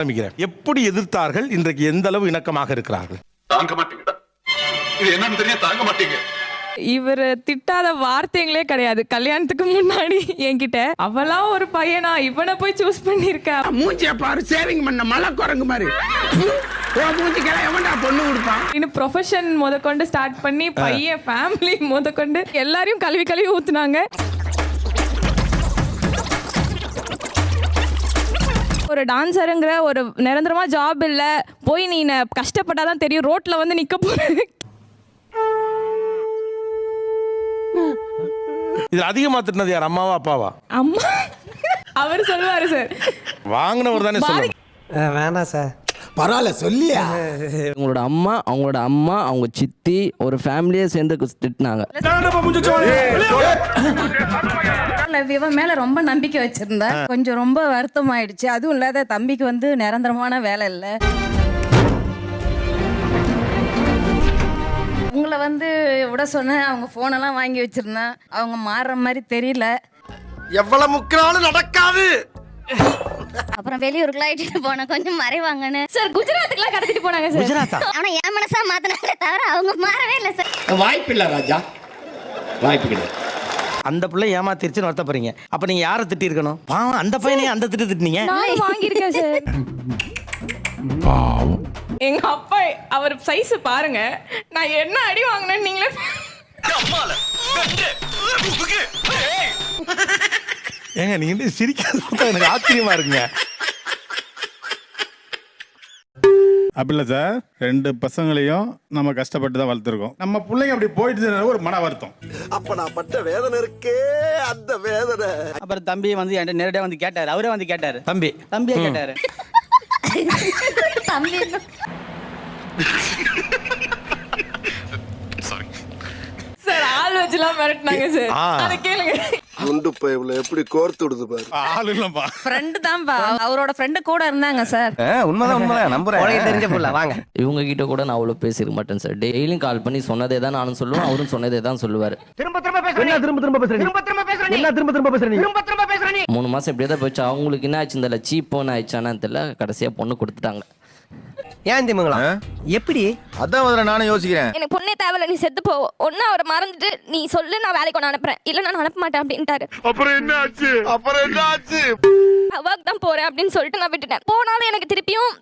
ஆரம்பிக்கிறேன் எப்படி எதிர்த்தார்கள்? இன்றைக்கு எந்த அளவு இணக்கமாக இருக்கிறார்கள்? தாங்க மாட்டீங்க இது என்னன்னு தெரியும் தாங்க மாட்டீங்க. இவர் திட்டாத வார்த்தைங்களே கிடையாது. கல்யாணத்துக்கு முன்னாடி என்கிட்ட அவளாம் ஒரு பையனா? இவனை போய் சூஸ் பண்ணிருக்கா மூஞ்சிய பாரு சேவிங் பண்ண மலை குரங்கு மாதிரி. உன் மூஞ்சிக்கெல்லாம் எவன்டா பொண்ணு கொடுப்பான்? இன்னும் ப்ரொஃபஷன் முதற்கொண்டு ஸ்டார்ட் பண்ணி பையன் ஃபேமிலி முதற்கொண்டு எல்லாரையும் கழுவி கழுவி ஊத்துனாங்க. ஒரு டான்சருங்கிற ஒரு நிரந்தரமா ஜாப் இல்ல போய் நீ ந- கஷ்டப்பட்டாதான் தெரியும். ரோட்ல வந்து நிக்க போற. இது அதிகமா திட்டினது யார்? அம்மாவா அப்பாவா? அம்மா? அவர் சொல்லுவாரு சார். வாங்கினவர் தானே சொல்லணும். வேணாம் சார். பரவாயில்ல சொல்லியா? அவங்களோட அம்மா அவங்களோட அம்மா அவங்க சித்தி ஒரு ஃபேமிலியே சேர்ந்து திட்டினாங்க. இவன் மேல ரொம்ப நம்பிக்கை வச்சிருந்தேன் கொஞ்சம் ரொம்ப வருத்தம் ஆயிடுச்சு அதுவும் இல்லாத தம்பிக்கு வந்து நிரந்தரமான வேலை இல்ல. உங்களை வந்து விட சொன்னேன். அவங்க போனெல்லாம் வாங்கி வச்சிருந்தேன். அவங்க மாறுற மாதிரி தெரியல. எவ்வளவு முக்கினாலும் நடக்காது. அப்புறம் வெளியூருக்குலாம் இட்டுட்டு போன கொஞ்சம் மறைவாங்கன்னு. சார் குஜராத்துக்குலாம் கடத்திட்டு போனாங்க சார் ஆனா என் மனசா மாத்தினாங்களே தவிர அவங்க மாறவே இல்லை சார் வாய்ப்பு இல்ல ராஜா. வாய்ப்பு கிடையாது. அந்த பிள்ளை ஏமாத்திருச்சுன்னு வருத்தப்படுறீங்க. அப்ப நீங்க யாரை திட்டி இருக்கணும் பாவம் அந்த பையனையும் அந்த திட்டு திட்டினீங்க. நானும் வாங்கியிருக்கேன் சார். எங்க அப்பா அவர் சைஸ் பாருங்க. நான் என்ன அடி வாங்கினேன்னு நீங்களே ஏங்க நீங்க சிரிக்காத எனக்கு ஆச்சரியமா இருக்குங்க. அப்படி இல்லை சார் ரெண்டு பசங்களையும் நம்ம கஷ்டப்பட்டு தான் வளர்த்துருக்கோம். நம்ம பிள்ளைங்க அப்படி போயிட்டு ஒரு மன வருத்தம். அப்ப நான் பட்ட வேதனை இருக்கே அந்த வேதனை. அப்புறம் தம்பி வந்து என்கிட்ட நேரடியாக வந்து கேட்டாரு. அவரே வந்து கேட்டாரு. தம்பி. தம்பியே கேட்டாரு. தம்பி சார் ஆள் வச்சுலாம் மிரட்டினாங்க சார். அதை கேளுங்க. குண்டு பைப்ல எப்படி கோர்த்து விடுது பாரு. ஆள் இல்லைப்பா ஃப்ரெண்டு தான்ப்பா அவரோட ஃப்ரெண்டு கூட இருந்தாங்க சார் உண்மைதான் உண்மைதான். நம்புறேன். தெரிஞ்ச புள்ள வாங்க. இவங்க கிட்ட கூட நான் அவ்வளோ பேசியிருக்க மாட்டேன் சார் டெய்லியும் கால் பண்ணி சொன்னதே தான் நானும் சொல்லுவேன் அவரும் சொன்னதே தான் சொல்லுவார். திரும்ப திரும்ப பேசுறேன். என்ன திரும்ப திரும்ப பேசுறீங்க திரும்ப திரும்ப பேசுறேன் என்ன திரும்ப திரும்ப பேசுறீங்க திரும்ப திரும்ப பேசுறேன் மூணு மாசம் இப்படியே தான் போச்சு. அவங்களுக்கு என்ன ஆச்சு இந்த சீப் போன் ஆயிடுச்சானு தெரியல. கடைசியா பொண்ணு கொடுத்துட்டாங்க. ஏன் திமுங்களா எப்படி? அதான் முதல்ல நானும் யோசிக்கிறேன். எனக்கு பொண்ணே தேவையில்ல நீ செத்து போ. ஒன்னு அவரை மறந்துட்டு நீ சொல்லு நான் வேலைக்கு ஒன்று அனுப்புறேன். இல்ல நான் அனுப்ப மாட்டேன் அப்படின்ட்டாரு. அப்புறம் என்ன ஆச்சு? அப்புறம் என்ன ஆச்சு? ஒர்க் தான் போறேன் அப்படின்னு சொல்லிட்டு நான் விட்டுட்டேன். போனாலும் எனக்கு திருப்பியும்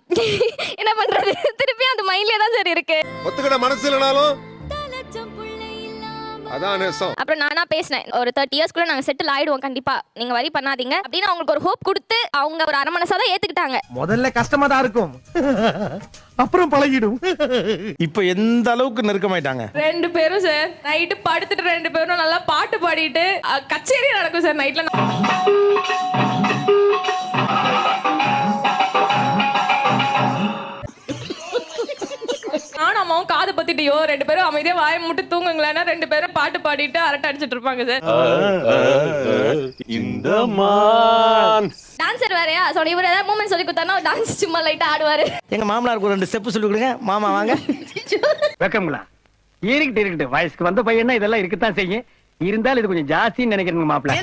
என்ன பண்றது? திருப்பியும் அந்த மைண்ட்லயே தான் சரி இருக்கு. ஒத்துக்கிட மனசு இல்லைனாலும் அதான் நேசம் அப்புறம் நானா பேசினேன் ஒரு தேர்ட்டி இயர்ஸ்க்குள்ள நாங்க செட்டில் ஆயிடுவோம் கண்டிப்பா. நீங்க வரி பண்ணாதீங்க. அப்படின்னு அவங்களுக்கு ஒரு ஹோப் கொடுத்து அவங்க ஒரு அரை மனசா தான் ஏத்துக்கிட்டாங்க. முதல்ல கஷ்டமா தான் இருக்கும். அப்புறம் பழகிடும். இப்ப எந்த அளவுக்கு நெருக்கமாயிட்டாங்க? ரெண்டு பேரும் சார் நைட்டு படுத்துட்டு ரெண்டு பேரும் நல்லா பாட்டு பாடிட்டு கச்சேரி நடக்கும் சார் நைட்ல அம்மாவும் காது பத்திட்டியோ? ரெண்டு பேரும் அமைதியா வாயை முட்டு தூங்குங்களேன்னா ரெண்டு பேரும் பாட்டு பாடிட்டு அரட்டை அடிச்சிட்டு இருப்பாங்க சார் இந்த டான்சர் வேறயா? சொல்லி இவர் ஏதாவது மூமெண்ட் சொல்லி கொடுத்தாருன்னா டான்ஸ் சும்மா லைட்டா ஆடுவாரு. எங்க மாமனாருக்கு ரெண்டு ஸ்டெப் சொல்லி கொடுங்க. மாமா வாங்க. வெக்கங்களா இருக்கட்டு இருக்கட்டு வயசுக்கு வந்த பையனா இதெல்லாம் இருக்கத்தான் செய்யும். இருந்தாலும் இது கொஞ்சம் ஜாஸ்தின்னு நினைக்கிறேங்க மாப்பிள்ள.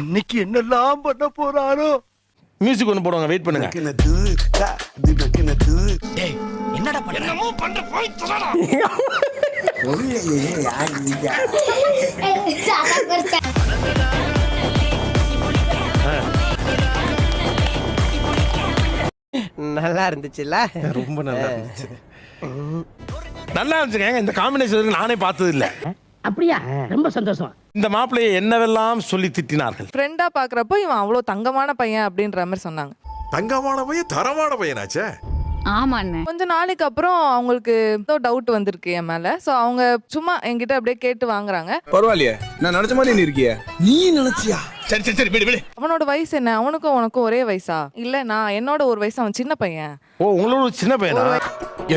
இன்னைக்கு என்னெல்லாம் பண்ண போறாரோ? மியூசிக் ஒன்று போடுவாங்க வெயிட் பண்ணுங்க. நல்லா இருந்துச்சுல்ல? ரொம்ப நல்லா இருந்துச்சு. நல்லா இருந்துச்சுங்க. இந்த காம்பினேஷன் நானே பார்த்தது இல்ல அப்படியா? ரொம்ப சந்தோஷம். இந்த மாப்பிள்ளையை என்னவெல்லாம் சொல்லி திட்டினார்கள்? ஃப்ரெண்டா பாக்குறப்போ இவன் அவ்வளவு தங்கமான பையன் அப்படின்ற மாதிரி சொன்னாங்க. தங்கமான பையன் தரமான பையனாச்சே? ஆமாண்ணே. கொஞ்ச நாளைக்கு அப்புறம் அவங்களுக்கு ஏதோ டவுட் வந்திருக்கு என் மேல. சோ அவங்க சும்மா என்கிட்ட அப்படியே கேட்டு வாங்குறாங்க. பரவாயில்லையே. நான் நினைச்ச மாதிரி நீ இருக்கிய. நீ நினைச்சியா? சரி சரி சரி விடு விடு. அவனோட வயசு என்ன? அவனுக்கும் உனக்கும் ஒரே வயசா? இல்ல நான் என்னோட ஒரு வயசு அவன் சின்ன பையன். ஓ உங்களோட ஒரு சின்ன பையனா?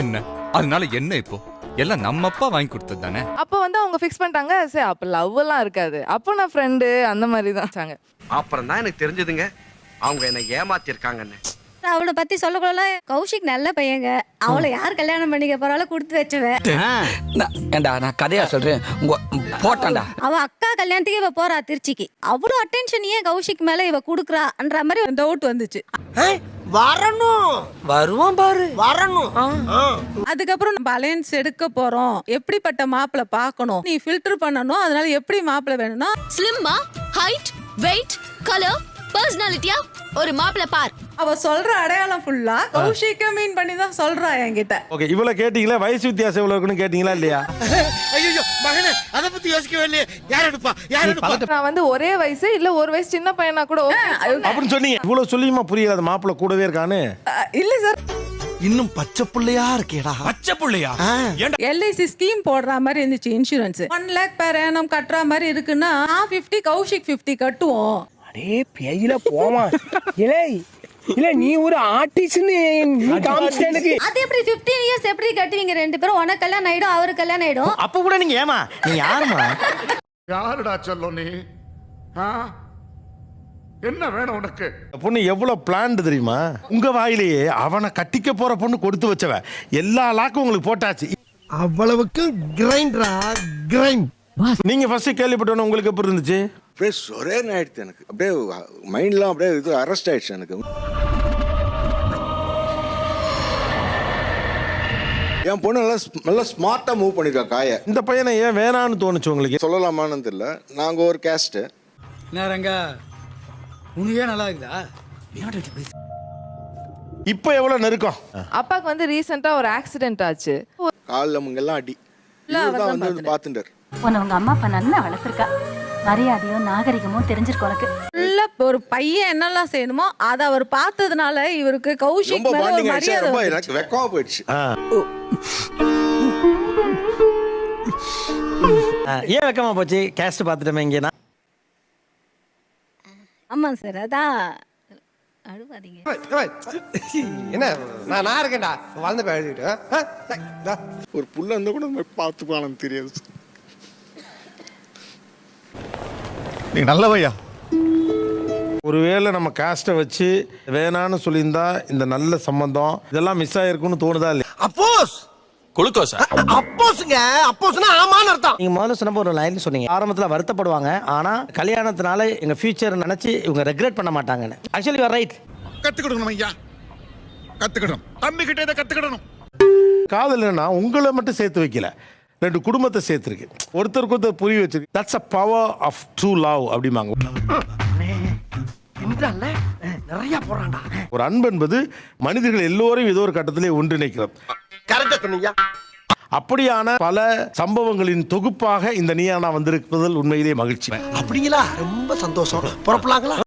என்ன? அதனால என்ன இப்போ? எல்லாம் நம்ம அப்பா வாங்கி கொடுத்தது தானே? அப்போ வந்து அவங்க ஃபிக்ஸ் பண்ணிட்டாங்க. சரி அப்ப லவ் எல்லாம் இருக்காது. அப்போ நான் ஃப்ரெண்டு அந்த மாதிரி தான் வச்சாங்க. அப்புறம் தான் எனக்கு தெரிஞ்சதுங்க. அவங்க என்ன ஏமாத்தி இருக்காங்கன்னு அவளை பத்தி சொல்லக்குள்ள கௌஷிக் நல்ல பையங்க. அவளை யார் கல்யாணம் பண்ணிக்க போறாலும் கொடுத்து வச்சுவேன். ஏண்டா நான் கதையா சொல்றேன். உங்க போட்டான்டா. அவ அக்கா கல்யாணத்துக்கு இவ போறா திருச்சிக்கு. அவ்வளவு அட்டென்ஷன் ஏன் கௌஷிக் மேல இவ குடுக்குறான்ற மாதிரி டவுட் வந்துச்சு. வரணும். வருவான் பாரு. வரணும். அதுக்கப்புறம் நம்ம அலையன்ஸ் எடுக்க போறோம். எப்படிப்பட்ட மாப்பிளை பார்க்கணும்? நீ ஃபில்டர் பண்ணணும். அதனால எப்படி மாப்பிளை வேணும்னா ஸ்லிம்மா ஹைட் வெயிட் கலர் பர்சனாலிட்டியா ஒரு மாப்பிளை பார். அவ சொல்ற அடையாளம் ஃபுல்லா கௌஷிக்க மீன் பண்ணி தான் சொல்றா என்கிட்ட. ஓகே இவ்வளோ கேட்டீங்களா? வயசு வித்தியாசம் எவ்வளோ இருக்குன்னு கேட்டீங்களா இல்லையா? ஐயோ மகனே அதை பத்தி யோசிக்கவே இல்லையே. யார் எடுப்பா? யார் எடுப்பா? நான் வந்து ஒரே வயசு இல்ல ஒரு வயசு சின்ன பையனா கூட அப்படின்னு சொன்னீங்க. இவ்வளோ சொல்லியுமா புரியல அந்த மாப்பிள்ளை கூடவே இருக்கான்னு? இல்ல சார் இன்னும் பச்சை புள்ளையா இருக்கேடா. பச்சை புள்ளையா? எல்ஐசி ஸ்கீம் போடுற மாதிரி இருந்துச்சு இன்சூரன்ஸ் ஒன் லேக் பேர் ஏனம் கட்டுற மாதிரி இருக்குன்னா நான் ஃபிஃப்டி கௌஷிக் ஃபிஃப்டி கட்டுவோம். அடே பேயில போமா இலே. இல்ல நீ ஒரு ஆர்டிஸ்ட்னு நீ காமிச்சிட்ட எனக்கு. அது எப்படி 15 இயர்ஸ் எப்படி கட்டுவீங்க ரெண்டு பேரும்? உனக்கு கல்யாணம் ஆயிடும் அவருக்கு கல்யாணம் ஆயிடும். அப்ப கூட நீங்க ஏமா நீங்க யாருமா யாருடா சொல்லும் நீ? என்ன வேணும் உனக்கு? பொண்ணு எவ்வளோ பிளான்டு தெரியுமா? உங்க வாயிலேயே அவனை கட்டிக்க போற பொண்ணு கொடுத்து வச்சவ. எல்லா லாக்கும் உங்களுக்கு போட்டாச்சு. அவ்வளவுக்கு கிரைண்டரா கிரைண்ட் நீங்க ஃபர்ஸ்ட் கேள்விப்பட்டோன்னு உங்களுக்கு எப்படி இருந்துச்சு? அப்படியே ஒரே ஆயிடுச்சு எனக்கு. அப்படியே மைண்ட்லாம் அப்படியே இது அரெஸ்ட் ஆயிடுச்சு எனக்கு. என் பொண்ணு நல்லா நல்லா ஸ்மார்ட்டா மூவ் பண்ணிருக்கா காய. இந்த பையனை ஏன் வேணான்னு தோணுச்சு உங்களுக்கு? சொல்லலாமான்னு தெரியல. நாங்க ஒரு கேஸ்ட் நேரங்க உனக்கே நல்லா இருக்குதா? இப்போ எவ்வளோ நெருக்கம்? அப்பாக்கு வந்து ரீசெண்டா ஒரு ஆக்சிடென்ட் ஆச்சு. காலில் முங்கெல்லாம் அடி. இவர் தான் வந்து பார்த்துட்டார் உன்னை உங்க அம்மா அப்பா நல்லா வளர்த்துருக்கா. மரியாதையும் நாகரிகமும் தெரிஞ்சிருக்கு உனக்கு. ஒரு பையன் என்னெல்லாம் செய்யணுமோ அதை அவர் பார்த்ததுனால இவருக்கு கௌஷிக் ரொம்ப மேல ஒரு பாண்டிங் ஆயிடுச்சு. மரியாதை ரொம்ப வந்துச்சு. எனக்கு வெக்கமா போயிடுச்சு. ஏன் வெக்கமா போச்சு? கேஸ்ட் பார்த்துட்டோமே இங்கே. ஆமா சார் அதான். அழுவாதீங்க. என்ன? நான் நான் இருக்கேன்டா. வளர்ந்து போய் ஒரு புள்ள இருந்தா கூட மாதிரி பார்த்துப்பானு தெரியாது. நீ நல்லவையா? ஒருவேளை நம்ம காஸ்ட்டை வச்சு வேணான்னு சொல்லியிருந்தா இந்த நல்ல சம்பந்தம் இதெல்லாம் மிஸ் ஆயிருக்கும்னு தோணுதா இல்லையா? அப்போஸ்! குளுக்கோஸா? அப்போஸ்ங்க. அப்போஸ்னா ஆமான்னு அர்த்தம். நீங்க முதல்ல சொன்னப்போ ஒரு லைன் சொன்னீங்க. ஆரம்பத்துல வருத்தப்படுவாங்க. ஆனா கல்யாணத்தினால எங்க ஃபியூச்சர் நினைச்சு இவங்க ரெக்ரெட் பண்ண மாட்டாங்கன்னு. ஆக்சுவலி ரைட் கத்துக்கிடணும் ஐயா. கத்துக்கிடணும். தம்பி கிட்ட இதை கத்துக்கிடணும். காதல் என்னன்னா உங்களை மட்டும் சேர்த்து வைக்கல. ரெண்டு குடும்பத்தை சேர்த்துருக்கு. ஒருத்தருக்கு ஒருத்தர் புரிய வச்சிருக்கு. That's a power of true love அப்படிம்பாங்க. நிறைய போறான்டா. ஒரு அன்பு என்பது மனிதர்கள் எல்லோரையும் ஏதோ ஒரு கட்டத்திலே ஒன்றிணைக்கிறது. கரெக்டா சொன்னீங்க. அப்படியான பல சம்பவங்களின் தொகுப்பாக இந்த நீயானா வந்திருப்பதில் உண்மையிலே மகிழ்ச்சி. அப்படிங்களா? ரொம்ப சந்தோஷம். புறப்படலாங்களா